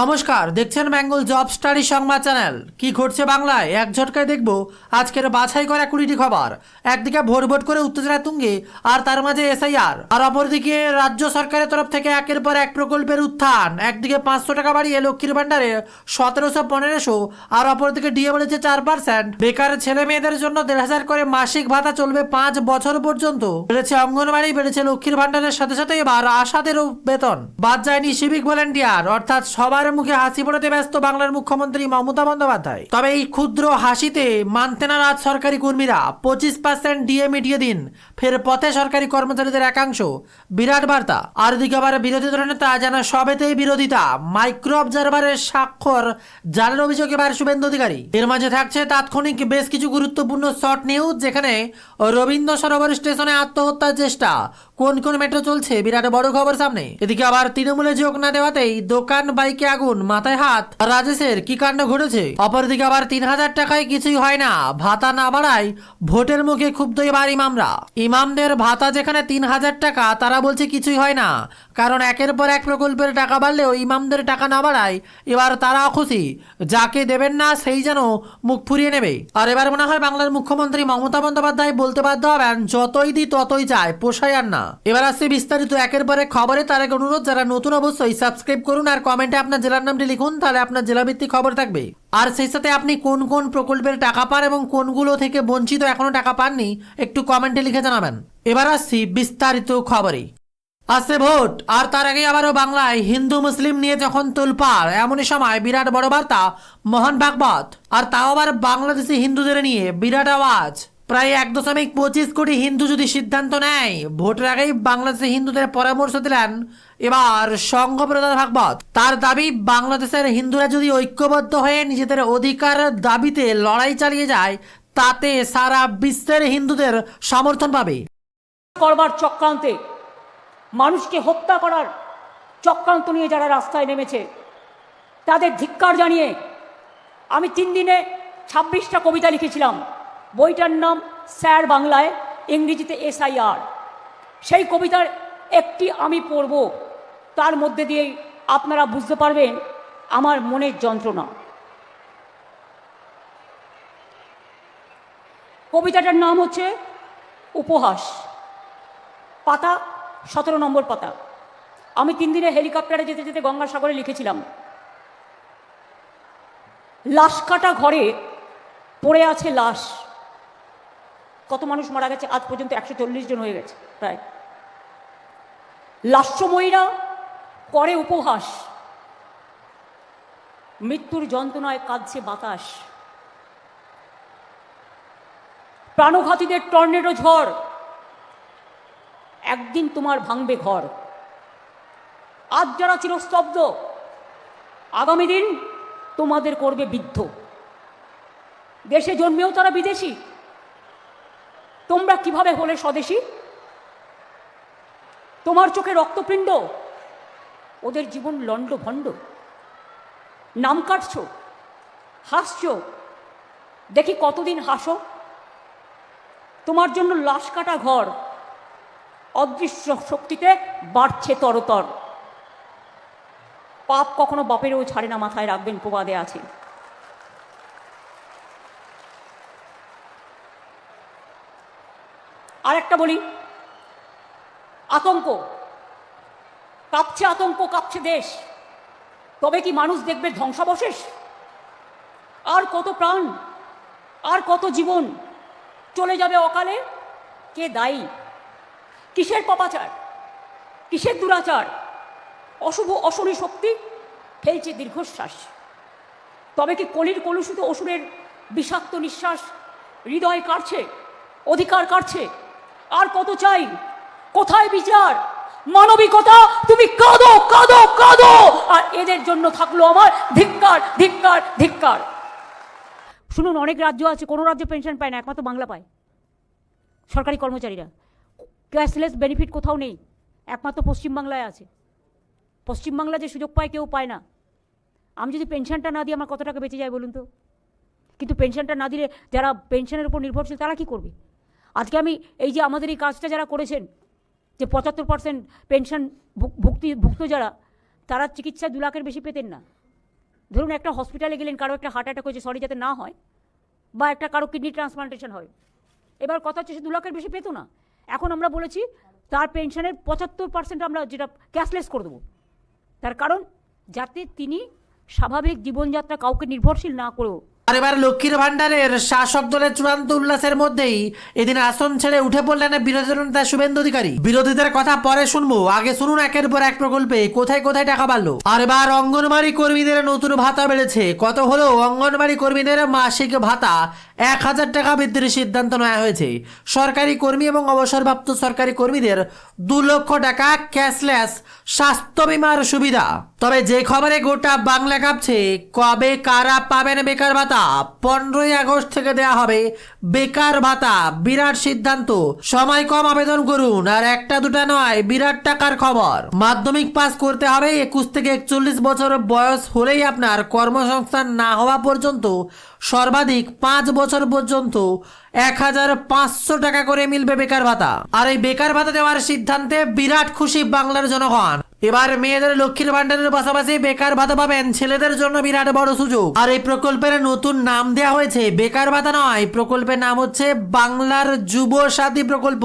নমস্কার, দেখছেন Bengal job study সংবাদ চ্যানেল। কি ঘটছে বাংলায়? এক ঝটকায় দেখব আজকের বাছাই করা কুড়িটি খবর। একদিকে ভোট ভোট করে উত্তেজনা তুঙ্গে, আর তার মাঝে এসআইআর। আর অপরদিকে রাজ্য সরকারের তরফ থেকে একের পর এক প্রকল্পের উত্থান। একদিকে পাঁচশো টাকা বাড়িয়ে লক্ষ্মীর ভান্ডারে সতেরোশো পনেরোশো, আর অপরদিকে ডিএ বলেছে চার পার্সেন্ট। বেকার ছেলে মেয়েদের জন্য দেড় হাজার করে মাসিক ভাতা চলবে পাঁচ বছর পর্যন্ত। বেড়েছে অঙ্গনবাড়ি বেড়েছে লক্ষ্মীর ভান্ডারের সাথে সাথে এবার আশাদেরও বেতন। বাদ যায়নি সিভিক ভলেন্টিয়ার অর্থাৎ সবার মুখে হাসি ফোটাতে ব্যস্ত বাংলার মুখ্যমন্ত্রী মমতা বন্দ্যোপাধ্যায়। তবে এই ক্ষুদ্র হাসিতে মানতে না রাজ সরকারি কর্মীরা, পঁচিশ পার্সেন্ট ডিএ মিটিয়ে দিন, ফের পথে সরকারি কর্মচারীদের একাংশ। বিরাট বার্তা। আর দিকে আবার বিরোধী দলের নেতা যেন সবেতেই বিরোধিতা। মাইক্রো অবজারভারের স্বাক্ষর জালের অভিযোগ এবার শুভেন্দু অধিকারী। এর মাঝে থাকছে তাৎক্ষণিক বেশ কিছু গুরুত্বপূর্ণ শর্ট নিউজ, যেখানে রবীন্দ্র সরোবর স্টেশনে আত্মহত্যার চেষ্টা। কোন কোন মেট্রো চলছে? বিরাট বড় খবর সামনে। এদিকে আবার তৃণমূলে যোগ না দেওয়াতেই দোকান, বাইকে আগুন, মাথায় হাত। রাজেশের কি কাণ্ড ঘটেছে? অপরদিকে আবার তিন হাজার টাকায় কিছুই হয় না। ভাতা না বাড়ায় ভোটের মুখে ক্ষুব্ধ এবার ইমামরা। ইমামদের ভাতা যেখানে তিন হাজার টাকা, তারা বলছে কিছুই হয় না। কারণ একের পর এক প্রকল্পের টাকা বাড়লেও ইমামদের টাকা না বাড়ায় এবার তারা খুশি। যাকে দেবেন না, সেই যেন মুখ ফুরিয়ে নেবে। আর এবার মনে হয় বাংলার মুখ্যমন্ত্রী মমতা বন্দ্যোপাধ্যায় বলতে বাধ্য হবেন, যতই দি ততই চায় পোষায় আর না। এবার আসছে বিস্তারিত একের পর এক খবরে। তার এক অনুরোধ, যারা নতুন অবশ্যই সাবস্ক্রাইব করুন আর কমেন্টে আপনার জেলার নামটি লিখুন, তাহলে আপনার জেলাভিত্তিক খবর থাকবে। আর সেই সাথে আপনি কোন কোন প্রকল্পের টাকা পান এবং কোনগুলো থেকে বঞ্চিত এখনও টাকা পাননি, একটু কমেন্টে লিখে জানাবেন। এবার আসছি বিস্তারিত খবরে। আসছে ভোট। আর তার আগে আবারও বাংলায় হিন্দু, মুসলিম নিয়ে যখন তোলপাড়, এমনই সময় বিরাট বড় বার্তা, মোহন ভাগবত। আর তাও আবার বাংলাদেশি হিন্দুদের নিয়ে বিরাট আওয়াজ। প্রায় এক দশমিক পঁচিশ কোটি হিন্দু যদি সিদ্ধান্ত নেয়, ভোটের আগেই বাংলাদেশি হিন্দুদের পরামর্শ দিলেন এবার সংঘপ্রধান ভাগবত। তার দাবি, বাংলাদেশের হিন্দুরা যদি ঐক্যবদ্ধ হয়ে নিজেদের অধিকার দাবিতে লড়াই চালিয়ে যায়, তাতে সারা বিশ্বের হিন্দুদের সমর্থন পাবে। করবার চক্রান্তে মানুষকে হত্যা করার চক্রান্ত নিয়ে যারা রাস্তায় নেমেছে, তাদের ধিক্কার জানিয়ে আমি তিন দিনে ছাব্বিশটা কবিতা লিখেছিলাম। বইটার নাম স্যার বাংলায়, ইংরেজিতে এসআইআর। সেই কবিতার একটি আমি পড়ব, তার মধ্যে দিয়েই আপনারা বুঝতে পারবেন আমার মনের যন্ত্রণা। কবিতাটার নাম হচ্ছে উপহাস, পাতা সতেরো নম্বর পাতা। আমি তিন দিনে হেলিকপ্টারে যেতে যেতে গঙ্গাসাগরে লিখেছিলাম, লাশ কাটা ঘরে পড়ে আছে লাশ। কত মানুষ মারা গেছে, আজ পর্যন্ত একশো চল্লিশ জন হয়ে গেছে প্রায়। লাস্যময়ীরা করে উপহাস। মৃত্যুর যন্ত্রণায় কাঁদছে বাতাস। প্রাণঘাতীদের টর্নেডো ঝড়। একদিন তোমার ভাঙবে ঘর। আজ যারা চিরস্তব্ধ, আগামী দিন তোমাদের করবে বৃদ্ধ। দেশে জন্মেও তারা বিদেশি। তোমরা কীভাবে হলে স্বদেশী? তোমার চোখে রক্তপিণ্ড, ওদের জীবন লণ্ড ভণ্ড। নাম কাটছ, হাসছ, দেখি কতদিন হাসো। তোমার জন্য লাশ কাটা ঘর অদৃশ্য শক্তিতে বাড়ছে তরতর। পাপ কখনো বাপেরও ছাড়ে না, মাথায় রাখবেন, প্রবাদে আছে। আর একটা বলি, আতঙ্ক। কাঁপছে আতঙ্ক, কাঁপছে দেশ। তবে কি মানুষ দেখবে ধ্বংসাবশেষ? আর কত প্রাণ, আর কত জীবন চলে যাবে অকালে? কে দায়ী? কিসের পাপাচার? কিসের দুরাচার? অশুভ অশরী শক্তি ফেলছে দীর্ঘশ্বাস। তবে কি কলির কলুষিত অসুরের বিষাক্ত নিঃশ্বাস হৃদয় কাটছে অধিকার কাটছে আর কত চাই? কোথায় বিচার? মানবিকতা, তুমি কাঁদো কাঁদো কাঁদো! আর এদের জন্য থাকল আমার ধিক্কার ধিক্কার ধিক্কার। শুনুন, অনেক রাজ্য আছে, কোনো রাজ্য পেনশন পায় না, একমাত্র বাংলা পায়। সরকারি কর্মচারীরা। ক্যাশলেস বেনিফিট কোথাও নেই। একমাত্র পশ্চিমবাংলায় আছে। পশ্চিমবাংলা যে সুযোগ পায়, কেউ পায় না। আমি যদি পেনশনটা না দিই, আমার কত টাকা বেঁচে যায় বলুন তো? কিন্তু পেনশনটা না দিলে যারা পেনশনের উপর নির্ভরশীল, তারা কি করবে? আজকে আমি এই যে আমাদের এই কাজটা যারা করেছেন, যে পঁচাত্তর পার্সেন্ট পেনশন ভুক্তি, ভুক্ত যারা, তারা চিকিৎসা দু লাখের বেশি পেতেন না। ধরুন একটা হসপিটালে গেলেন, কারও একটা হার্ট অ্যাটাক হয়েছে সরি যাতে না হয়, বা একটা কারও কিডনি ট্রান্সপ্লান্টেশন হয়। এবার কথা হচ্ছে সে দু লাখের বেশি পেতো না। এখন আমরা বলেছি তার পেনশনের পঁচাত্তর পার্সেন্ট আমরা যেটা ক্যাশলেস করে দেবো। তার কারণ যাতে তিনি স্বাভাবিক জীবনযাত্রা কাউকে নির্ভরশীল না করেও আর এবার লক্ষ্মীর ভান্ডারের শাসক দলের চূড়ান্ত উল্লাসের মধ্যেই এদিন আসন ছেড়ে উঠে পড়লেন বিরোধী নেতা শুভেন্দু অধিকারী। বিরোধীদের কথা পরে শুনব। আগে শুনুন একের পর এক প্রকল্পে কোথায় কোথায় টাকা বাড়লো। আর এবার অঙ্গনবাড়ি কর্মীদের নতুন ভাতা বেড়েছে। কত হলো অঙ্গনবাড়ি কর্মীদের মাসিক ভাতা? এক হাজার টাকা বৃদ্ধির সিদ্ধান্ত নেওয়া হয়েছে। সরকারি কর্মী এবং অবসরপ্রাপ্ত সরকারি কর্মীদের দু লক্ষ টাকা ক্যাশলেস স্বাস্থ্য বিমার সুবিধা। তবে যে খবরে গোটা বাংলা কাঁপছে, কবে কারা পাবেন বেকার ভাতা? পনেরোই আগস্ট থেকে দেয়া হবে বেকার ভাতা, বিরাট সিদ্ধান্ত। সময় কম আবেদন করুন, আর একটা দুটা নয়, বিরাট টাকার খবর। মাধ্যমিক পাস করতে হবে, একুশ থেকে একচল্লিশ বছর বয়স হলেই আপনার কর্মসংস্থান না হওয়া পর্যন্ত, সর্বাধিক পাঁচ বছর পর্যন্ত এক হাজার পাঁচশো টাকা করে মিলবে বেকার ভাতা। আর এই বেকার ভাতা দেওয়ার সিদ্ধান্তে বিরাট খুশি বাংলার জনগণ। এবার মেয়েদের লক্ষ্মীর ভান্ডারের পাশাপাশি বেকার ভাতা পাবেন ছেলেদের জন্য বিরাট বড় সুযোগ। আর এই প্রকল্পের নতুন নাম দেওয়া হয়েছে বেকার ভাতা নয়, প্রকল্পের নাম হচ্ছে বাংলার যুব সাথী প্রকল্প।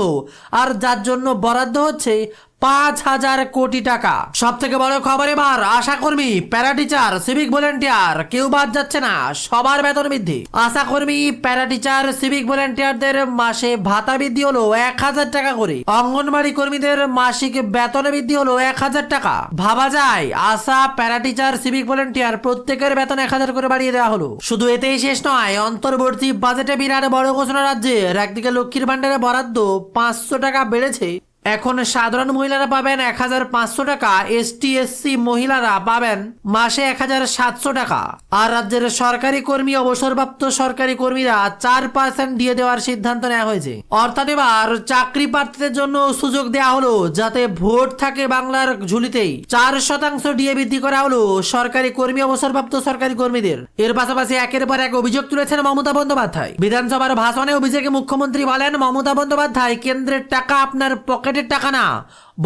আর যার জন্য বরাদ্দ হচ্ছে পাঁচ হাজার কোটি টাকা। সব থেকে বড় খবর এবার, আশাকর্মী প্যারা টিচার সিভিক ভলেন্টিয়ার, কেউ বাদ যাচ্ছে না, সবার বেতন বৃদ্ধি। আশাকর্মী প্যারা টিচার সিভিক ভলেন্টিয়ারদের মাসে ভাতা বৃদ্ধি হলো এক হাজার টাকা করে। অঙ্গনবাড়ি কর্মীদের মাসিক বেতন বৃদ্ধি হলো এক হাজার টাকা। ভাবা যায়, আশা প্যারা টিচার সিভিক ভলেন্টিয়ার প্রত্যেকের বেতন এক হাজার করে বাড়িয়ে দেওয়া হলো। শুধু এতেই শেষ নয়, অন্তর্বর্তী বাজেটে বিরাট বড় ঘোষণা রাজ্যের। একদিকে লক্ষ্মীর ভান্ডারে বরাদ্দ পাঁচশো টাকা বেড়েছে এখন সাধারণ মহিলারা পাবেন এক হাজার পাঁচশো টাকা এসটি এসসি মহিলারা পাবেন মাসে এক হাজার সাতশো টাকা। আর রাজ্যের সরকারি কর্মী, অবসরপ্রাপ্ত সরকারি কর্মীরা চার পার্সেন্ট দিয়ে দেওয়ার সিদ্ধান্ত নেওয়া হয়েছে। অর্থাৎ এবার চাকরি প্রার্থীদের জন্য সুযোগ দেওয়া হলো, যাতে ভোট থাকে বাংলার ঝুলিতেই। চার শতাংশ ডিএ বৃদ্ধি করা হলো সরকারি কর্মী, অবসরপ্রাপ্ত সরকারি কর্মীদের। এর পাশাপাশি একের পর এক অভিযোগ তুলেছেন মমতা বন্দ্যোপাধ্যায়। বিধানসভার ভাষণে অভিযোগে মুখ্যমন্ত্রী বলেন, মমতা বন্দ্যোপাধ্যায়, কেন্দ্রের টাকা আপনার পকেটের টাকা না।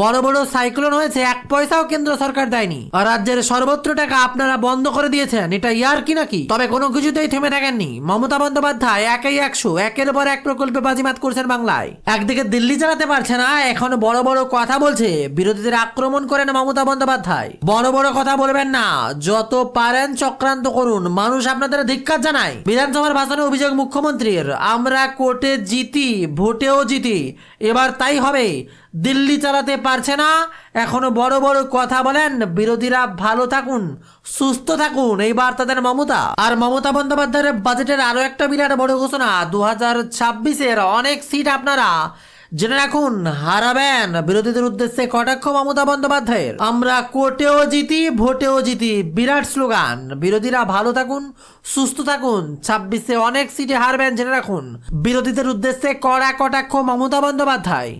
বড় বড় সাইক্লোন হয়েছে, এক পয়সাও কেন্দ্র সরকার দেয়নি। আর রাজ্যের সর্বত্র টাকা আপনারা বন্ধ করে দিয়েছেন, এটা ইয়ার কি নাকি তবে কোনো কিছুতেই থেমে থাকেননি। মমতা বন্দ্যোপাধ্যায় একেই একশো, একের পর এক প্রকল্পে বাজিমাত করছেন বাংলায়। একদিকে দিল্লি চালাতে পারছে না, এখন বড় বড় কথা বলছে, বিরোধীদের আক্রমণ করেন মমতা বন্দ্যোপাধ্যায়। বড় বড় কথা বলবেন না, যত পারেন চক্রান্ত করুন, মানুষ আপনাদের ধিক্কার জানায়। বিধানসভার ভাষণে অভিযোগ মুখ্যমন্ত্রীর, আমরা কোর্টে জিতি, ভোটেও জিতি, এবার তাই হবে। দিল্লি চালাতে পারছে না। এখনও বড় বড় কথা বলেন, বিরোধীরা ভালো থাকুন, সুস্থ থাকুন। এইবার তাদের মমতা। আর মমতা বন্দ্যোপাধ্যায়ের বাজেটের আরও একটা বিরাট বড় ঘোষণা। দু হাজার ছাব্বিশের অনেক সিট আপনারা জেনে রাখুন, হারাবেন। বিরোধীদের উদ্দেশ্যে কটাক্ষ মমতা বন্দ্যোপাধ্যায়ের। আমরা কোর্টেও জিতি, ভোটেও জিতি, বিরাট স্লোগান। বিরোধীরা ভালো থাকুন, সুস্থ থাকুন। ছাব্বিশে অনেক সিটে হারবেন, জেনে রাখুন। বিরোধীদের উদ্দেশ্যে কড়া কটাক্ষ মমতা বন্দ্যোপাধ্যায়।